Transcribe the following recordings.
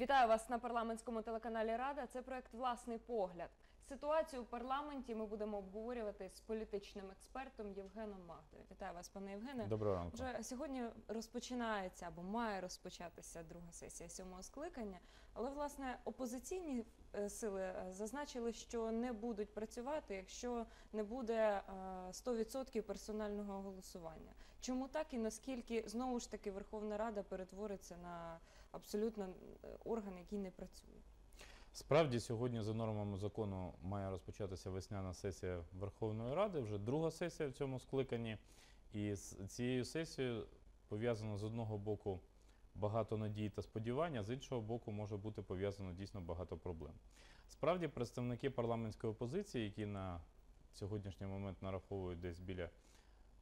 Вітаю вас на парламентському телеканалі Рада. Це проект Власний погляд. Ситуацію у парламенті ми будемо обговорювати з політичним експертом Євгеном Магдою. Вітаю вас, пане Євгене. Доброго ранку. Вже сьогодні розпочинається або має розпочатися друга сесія сьомого скликання. Але власне опозиційні е, сили е, зазначили, що не будуть працювати, якщо не буде е, 100% персонального голосування. Чому так і наскільки знову ж таки Верховна Рада перетвориться на абсолютно е, орган, який не працює? Справді сьогодні за нормами закону має розпочатися весняна сесія Верховної Ради, вже друга сесія в цьому скликанні. І з цією сесією пов'язано з одного боку багато надій та сподівань, а з іншого боку може бути пов'язано дійсно багато проблем. Справді, представники парламентської опозиції, які на сьогоднішній момент нараховують десь біля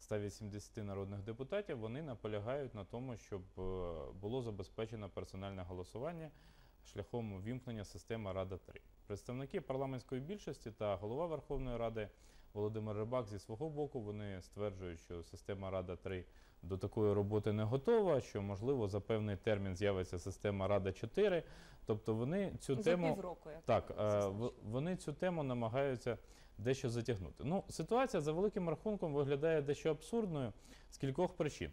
180 народних депутатів, вони наполягають на тому, щоб е, було забезпечено персональне голосування шляхом вімкнення системи Рада 3. Представники парламентської більшості та голова Верховної Ради Володимир Рибак зі свого боку вони стверджують, що система Рада 3 до такої роботи не готова, що можливо за певний термін з'явиться система Рада 4. Тобто вони цю За тему півроку, так, е, вони цю тему намагаються дещо затягнути. Ну, ситуація за великим рахунком виглядає дещо абсурдною з кількох причин.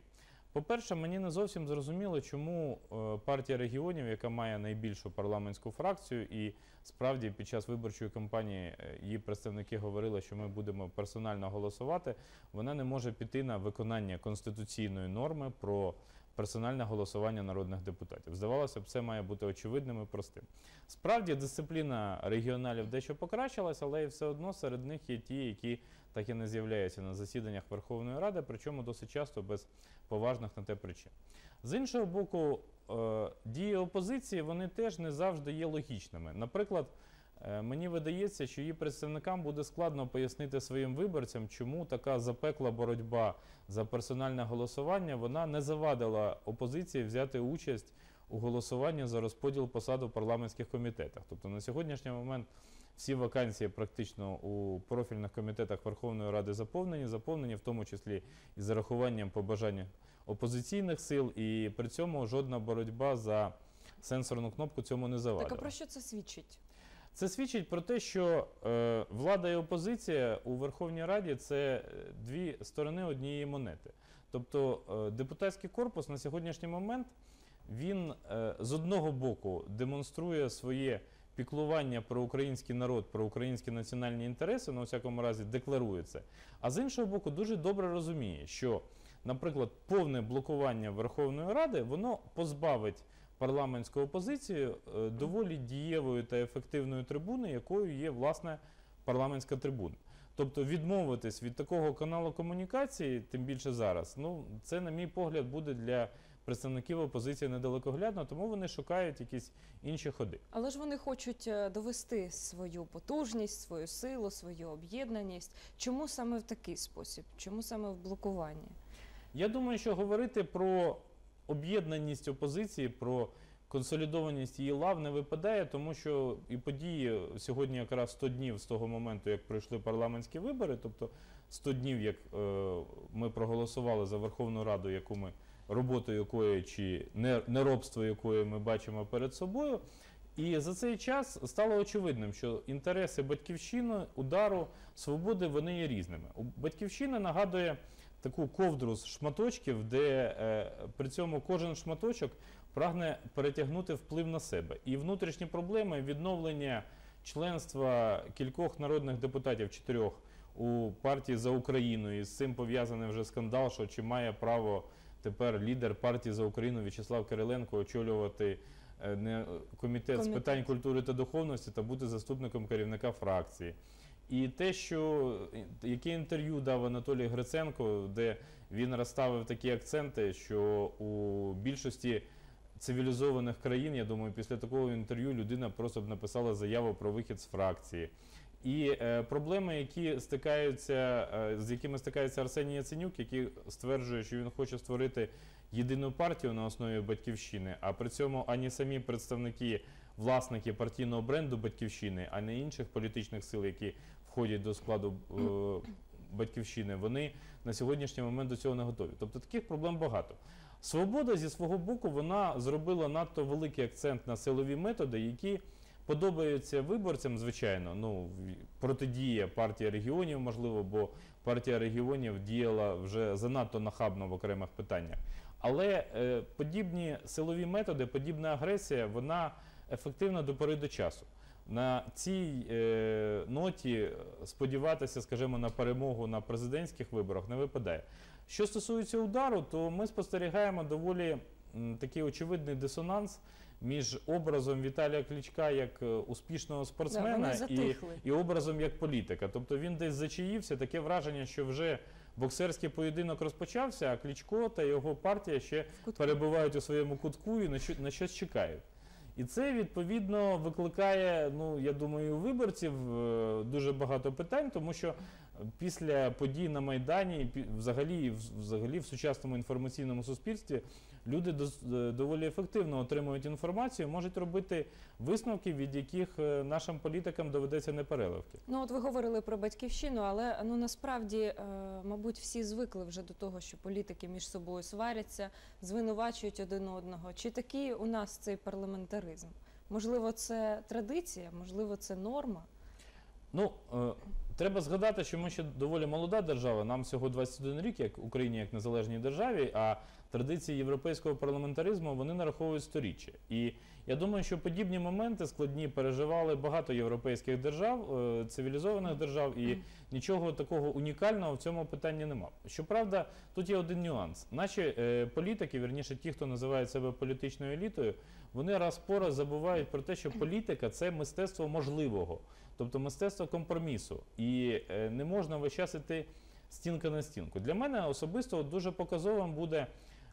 По-перше, мені не зовсім зрозуміло, чому е, партія регіонів, яка має найбільшу парламентську фракцію, і справді під час виборчої кампанії е, її представники говорили, що ми будемо персонально голосувати, вона не може піти на виконання конституційної норми про персональне голосування народних депутатів. Здавалося б, це має бути очевидним і простим. Справді, дисципліна регіоналів дещо покращилась, але і все одно серед них є ті, які так і не з'являються на засіданнях Верховної Ради, причому досить часто без поважних на те причин. З іншого боку, е, дії опозиції вони теж не завжди є логічними. Наприклад, мені видається, що її представникам буде складно пояснити своїм виборцям, чому така запекла боротьба за персональне голосування вона не завадила опозиції взяти участь у голосуванні за розподіл посад у парламентських комітетах. Тобто на сьогоднішній момент всі вакансії практично у профільних комітетах Верховної Ради заповнені, заповнені в тому числі і за рахуванням побажань опозиційних сил, і при цьому жодна боротьба за сенсорну кнопку цьому не завадила. Так а про що це свідчить? Це свідчить про те, що е, влада і опозиція у Верховній Раді це е, дві сторони однієї монети. Тобто е, депутатський корпус на сьогоднішній момент він е, з одного боку демонструє своє піклування про український народ, про українські національні інтереси, на всякому разі декларує це. А з іншого боку, дуже добре розуміє, що, наприклад, повне блокування Верховної Ради воно позбавить парламентську опозицію е, доволі дієвою та ефективною трибуни, якою є власне парламентська трибуна. Тобто відмовитись від такого каналу комунікації, тим більше зараз, ну це, на мій погляд, буде для представників опозиції недалекоглядно, тому вони шукають якісь інші ходи. Але ж вони хочуть е, довести свою потужність, свою силу, свою об'єднаність. Чому саме в такий спосіб? Чому саме в блокуванні? Я думаю, що говорити про об'єднаність опозиції, про консолідованість її лав не випадає, тому що і події сьогодні якраз 100 днів з того моменту, як пройшли парламентські вибори, тобто 100 днів, як е, ми проголосували за Верховну Раду, яку ми роботу якої чи неробство якої ми бачимо перед собою. І за цей час стало очевидним, що інтереси батьківщини, удару, свободи вони є різними. Батьківщина нагадує таку ковдру з шматочків, де е, при цьому кожен шматочок прагне перетягнути вплив на себе. І внутрішні проблеми відновлення членства кількох народних депутатів, чотирьох у партії за Україну, і з цим пов'язаний вже скандал, що чи має право тепер лідер партії за Україну В'ячеслав Кириленко очолювати е, не комітет з питань культури та духовності та бути заступником керівника фракції. І те, що яке інтерв'ю дав Анатолій Гриценко, де він розставив такі акценти, що у більшості цивілізованих країн, я думаю, після такого інтерв'ю людина просто б написала заяву про вихід з фракції. І е, проблеми, які стикаються, е, з якими стикається Арсеній Яценюк, який стверджує, що він хоче створити єдину партію на основі батьківщини, а при цьому ані самі представники, власники партійного бренду батьківщини, а не інших політичних сил, які входять до складу е, батьківщини, вони на сьогоднішній момент до цього не готові. Тобто таких проблем багато. Свобода зі свого боку вона зробила надто великий акцент на силові методи, які подобаються виборцям, звичайно. Ну, протидія партії регіонів, можливо, бо партія регіонів діяла вже занадто нахабно в окремих питаннях. Але е, подібні силові методи, подібна агресія, вона ефективна до пори до часу. На цій е, ноті сподіватися, скажімо, на перемогу на президентських виборах не випадає. Що стосується удару, то ми спостерігаємо доволі м, такий очевидний дисонанс між образом Віталія Кличка як е, успішного спортсмена вони і, затихли. і образом як політика. Тобто він десь зачаївся, таке враження, що вже боксерський поєдинок розпочався, а Кличко та його партія ще перебувають у своєму кутку і на, на щось чекають. І це відповідно викликає, ну я думаю, у виборців е, дуже багато питань, тому що після подій на Майдані, взагалі, взагалі в сучасному інформаційному суспільстві, люди е, доволі ефективно отримують інформацію, можуть робити висновки, від яких е, нашим політикам доведеться непереливки. Ну, от ви говорили про батьківщину, але ну насправді, мабуть, всі звикли вже до того, що політики між собою сваряться, звинувачують один одного. Чи такий у нас цей парламентаризм? Можливо, це традиція, можливо, це норма. Ну, е, треба згадати, що ми ще доволі молода держава. Нам всього 21 рік, як Україні, як незалежній державі, а традиції європейського парламентаризму вони нараховують сторіччя. І я думаю, що подібні моменти складні переживали багато європейських держав, е, цивілізованих держав, і нічого такого унікального в цьому питанні нема. Щоправда, тут є один нюанс. Наші е, політики, вірніше, ті, хто називає себе політичною елітою, вони раз по раз забувають про те, що політика це мистецтво можливого, тобто мистецтво компромісу. І е, не можна весь час іти стінка на стінку. Для мене особисто дуже показовим буде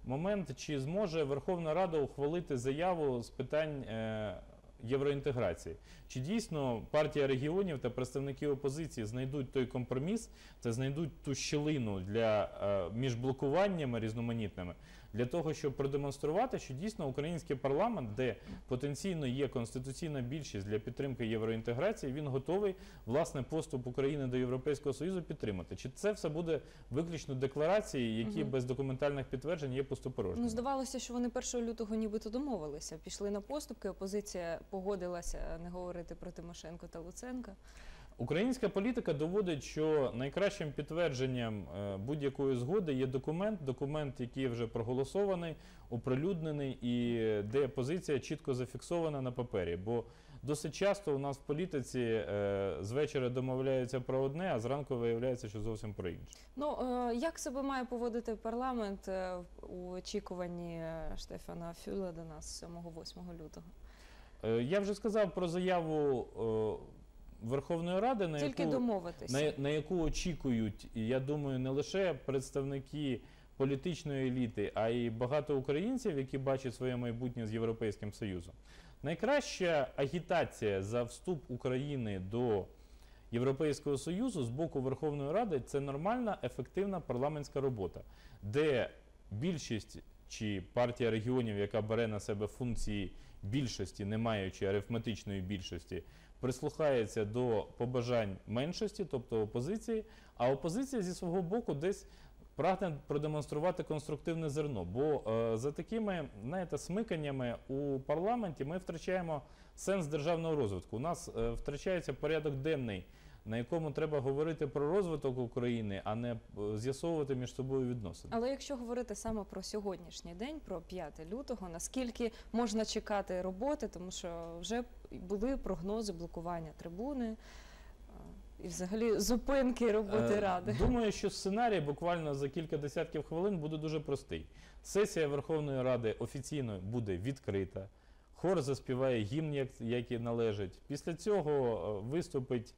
момент, чи зможе Верховна Рада ухвалити заяву з питань. Е, Євроінтеграції. Чи дійсно партія регіонів та представники опозиції знайдуть той компроміс, та знайдуть ту щілину для е, між блокуваннями різноманітними для того, щоб продемонструвати, що дійсно український парламент, де потенційно є конституційна більшість для підтримки євроінтеграції, він готовий власне поступ України до Європейського Союзу підтримати. Чи це все буде виключно декларації, які Мгм. без документальних підтверджень є пустопорожніми? Ну, здавалося, що вони 1 лютого нібито домовилися. Пішли на поступки, опозиція погодилася не говорити про Тимошенко та Луценка. Українська політика доводить, що найкращим підтвердженням е, будь-якої згоди є документ, документ, який вже проголосований, оприлюднений і де позиція чітко зафіксована на папері. Бо досить часто у нас в політиці е, з вечора домовляються про одне, а зранку виявляється, що зовсім про інше. Ну е, як себе має поводити парламент е, у очікуванні е, Штефана Фюля до нас 7-8 лютого? Е, Я вже сказав про заяву е, Верховної Ради, на Тільки яку на, на яку очікують, я думаю, не лише представники політичної еліти, а й багато українців, які бачать своє майбутнє з Європейським Союзом. Найкраща агітація за вступ України до Європейського Союзу з боку Верховної Ради це нормальна, ефективна парламентська робота, де більшість чи партія регіонів, яка бере на себе функції більшості, не маючи арифметичної більшості, прислухається до побажань меншості, тобто опозиції, а опозиція зі свого боку десь прагне продемонструвати конструктивне зерно. Бо е, за такими знаєте, смиканнями у парламенті ми втрачаємо сенс державного розвитку. У нас е, втрачається порядок денний, на якому треба говорити про розвиток України, а не е, з'ясовувати між собою відносини. Але якщо говорити саме про сьогоднішній день, про 5 лютого, наскільки можна чекати роботи, тому що вже були прогнози блокування трибуни е, і взагалі зупинки роботи Е, ради. Думаю, що сценарій буквально за кілька десятків хвилин буде дуже простий. Сесія Верховної Ради офіційно буде відкрита. Хор заспіває гімн, як, як і належить. Після цього виступить,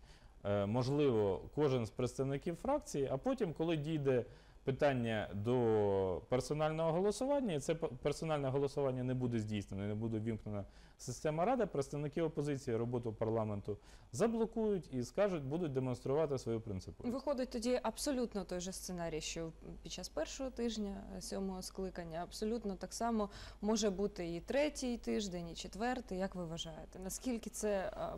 можливо, кожен з представників фракції, а потім, коли дійде питання до персонального голосування, і це персональне голосування не буде здійснено, не буде вімкнена система ради, представники опозиції роботу парламенту заблокують і скажуть, будуть демонструвати свою принциповість. Виходить тоді абсолютно той же сценарій, що під час першого тижня сьомого скликання абсолютно так само може бути і третій тиждень, і четвертий. Як ви вважаєте? Наскільки це е,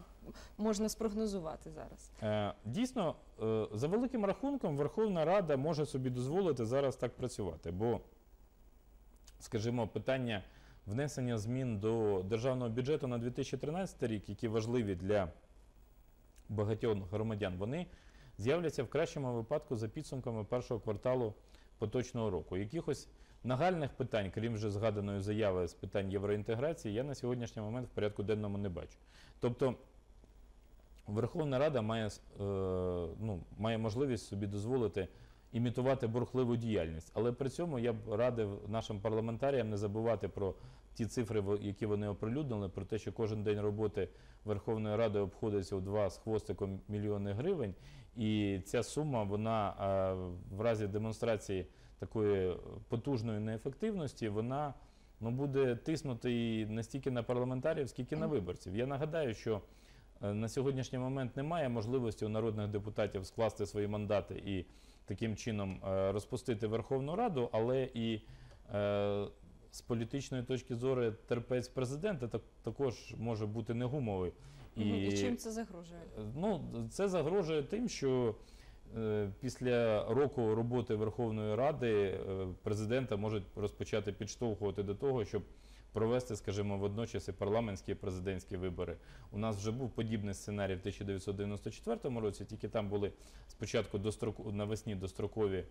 можна спрогнозувати зараз? Е, Дійсно, е, за великим рахунком, Верховна Рада може собі дозволити зараз так працювати, бо скажімо, питання внесення змін до державного бюджету на 2013 рік, які важливі для багатьох громадян, вони з'являться в кращому випадку за підсумками першого кварталу поточного року. Якихось нагальних питань, крім вже згаданої заяви з питань євроінтеграції, я на сьогоднішній момент в порядку денному не бачу. Тобто Верховна Рада має, е, ну, має можливість собі дозволити імітувати бурхливу діяльність. Але при цьому я б радив нашим парламентаріям не забувати про ті цифри, які вони оприлюднили, про те, що кожен день роботи Верховної Ради обходиться у два з хвостиком мільйони гривень. І ця сума, вона е, в разі демонстрації такої потужної неефективності, вона ну, буде тиснути і не стільки на парламентарів, скільки на виборців. Я нагадаю, що е, на сьогоднішній момент немає можливості у народних депутатів скласти свої мандати і таким чином е, розпустити Верховну Раду, але і е, з політичної точки зору терпець президента так, також може бути не гумовий. І чим це загрожує? Ну, це загрожує тим, що е, після року роботи Верховної Ради е, президента можуть розпочати підштовхувати до того, щоб провести, скажімо, водночас і парламентські і президентські вибори. У нас вже був подібний сценарій в 1994 році, тільки там були спочатку достроку, навесні дострокові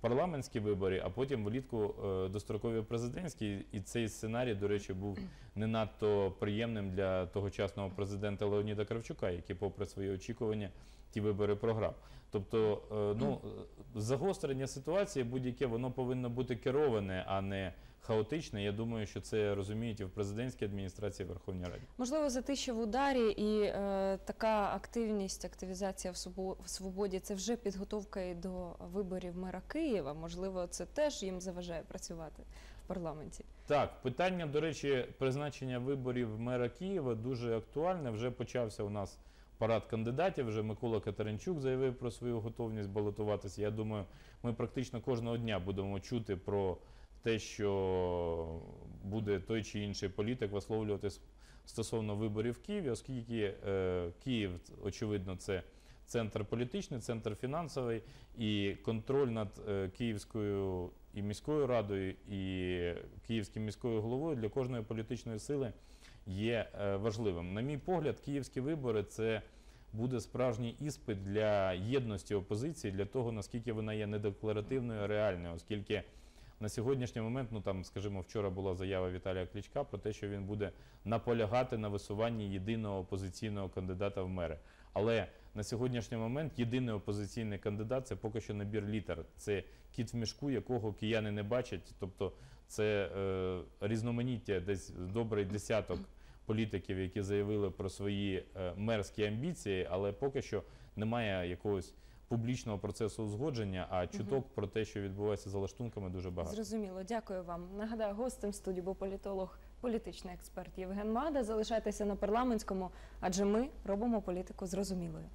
парламентські вибори, а потім влітку е, дострокові президентські. І цей сценарій, до речі, був не надто приємним для тогочасного президента Леоніда Кравчука, який, попри свої очікування, ті вибори програв. Тобто, е, ну, е, загострення ситуації будь-яке воно повинно бути кероване, а не хаотичне. Я думаю, що це розуміють і в президентській адміністрації і в Верховній Раді. Можливо, затища в ударі і е, така активність, активізація в свободі це вже підготовка і до виборів мера Києва. Можливо, це теж їм заважає працювати в парламенті. Так, питання, до речі, призначення виборів мера Києва дуже актуальне. Вже почався у нас парад кандидатів. Вже Микола Катеринчук заявив про свою готовність балотуватися. Я думаю, ми практично кожного дня будемо чути про те, що буде той чи інший політик висловлювати стосовно виборів в Києві, оскільки е, Київ, очевидно, це центр політичний, центр фінансовий, і контроль над е, Київською і міською радою, і Київським міською головою для кожної політичної сили є е, важливим. На мій погляд, київські вибори це буде справжній іспит для єдності опозиції, для того наскільки вона є недекларативною, а реальною, оскільки на сьогоднішній момент, ну там, скажімо, вчора була заява Віталія Кличка про те, що він буде наполягати на висуванні єдиного опозиційного кандидата в мери. Але на сьогоднішній момент єдиний опозиційний кандидат це поки що набір літер. Це кіт в мішку, якого кияни не бачать. Тобто це е, різноманіття, десь добрий десяток політиків, які заявили про свої е, мерські амбіції, але поки що немає якогось публічного процесу узгодження, а чуток про те, що відбувається за лаштунками, дуже багато. Зрозуміло, дякую вам. Нагадаю, гостем студії був політолог, політичний експерт Євген Мада. Залишайтеся на парламентському, адже ми робимо політику зрозумілою.